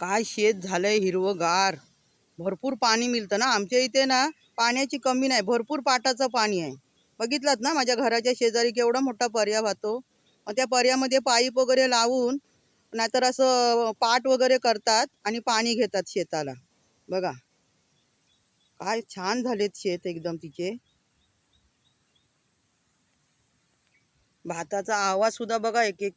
काय शेत झालंय हिरवंगार. भरपूर पाणी मिळतं ना. आमच्या इथे ना पाण्याची कमी नाही. भरपूर पाटाचं पाणी आहे. बघितलात ना माझ्या घराच्या शेजारी केवढा मोठा पर्या वाहतो. मग त्या पर्यामध्ये पाईप वगैरे लावून नाहीतर असं पाट वगैरे करतात आणि पाणी घेतात शेताला. बघा. काय छान झालेत शेत एकदम तिचे. भाताचा आवाज सुद्धा बघा एक एक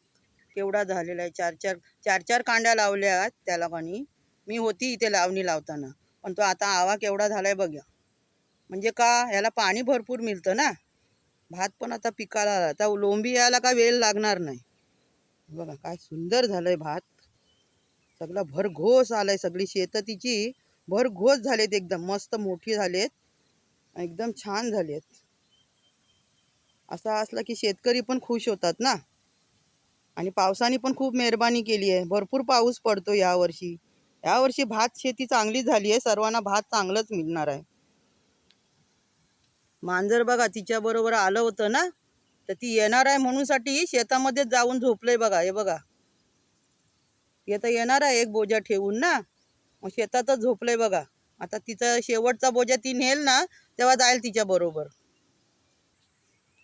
केवढा झालेला आहे? चार चार चार चार कांड्या लावल्या आहेत त्या लोकांनी मी होती इथे लावणी लावताना. पण तो आता आवा केवढा आहे बघा म्हणजे का? ह्याला पाणी भरपूर मिळतं ना? भात पण आता पिकाला आला आता लोंबी यायला का वेळ लागणार नाही? बघा काय सुंदर झालंय भात. सगळा भरघोस आलाय सगळी शेतं तिची भरघोस झालेत एकदम. मस्त मोठी झालेत. एकदम छान झालेत. असा असला की शेतकरी पण खुश होतात ना? आणि पावसाने पण खूप मेहरबानी केली आहे. भरपूर पाऊस पडतो यावर्षी यावर्षी भात शेती चांगली झाली आहे. सर्वांना भात चांगलंच मिळणार आहे. मांजर बघा तिच्या बरोबर आलं होतं ना? तर ती येणार आहे म्हणून साठी शेतामध्ये जाऊन झोपलंय बघा. हे बघा. ते तर येणार आहे एक बोजा ठेवून ना? मग शेतातच झोपलंय बघा. आता तिचा शेवटचा बोजा ती नेल ना तेव्हा जाईल तिच्या बरोबर.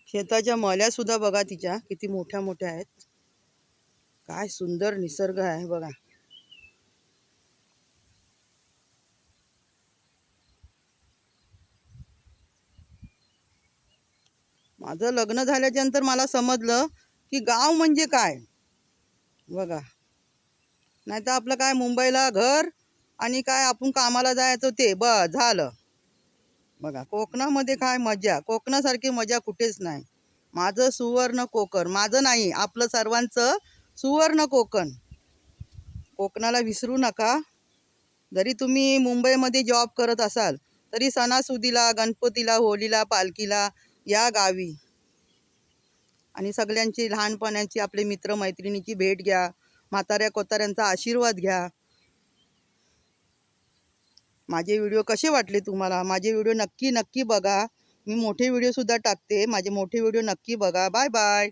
शेताच्या मल्या सुद्धा बघा तिच्या किती मोठ्या मोठ्या आहेत. काय सुंदर निसर्ग आहे बघा. माझं लग्न झाल्याच्यानंतर मला समजलं की गाव म्हणजे काय? बघा. नाही तर आपलं काय मुंबईला घर आणि काय आपण कामाला जायचं ते ब झालं. बघा कोकणामध्ये काय मजा? कोकणासारखी मजा कुठेच नाही. माझं सुवर्ण कोकण माझं नाही आपलं सर्वांचं सुवर्ण कोकण. कोकणाला विसरू नका. जरी तुम्ही मुंबईमध्ये जॉब करत असाल तरी सणासुदीला गणपतीला होळीला पालखीला या गावी. आणि सगळ्यांची लहानपणाची आपले मित्रमैत्रिणीची भेट घ्या. म्हाताऱ्या कोताऱ्यांचा आशीर्वाद घ्या. माझे व्हिडिओ कसे वाटले तुम्हाला? माझे व्हिडिओ नक्की नक्की बघा. मी मोठे व्हिडिओसुद्धा टाकते. माझे मोठे व्हिडिओ नक्की बघा. Bye bye.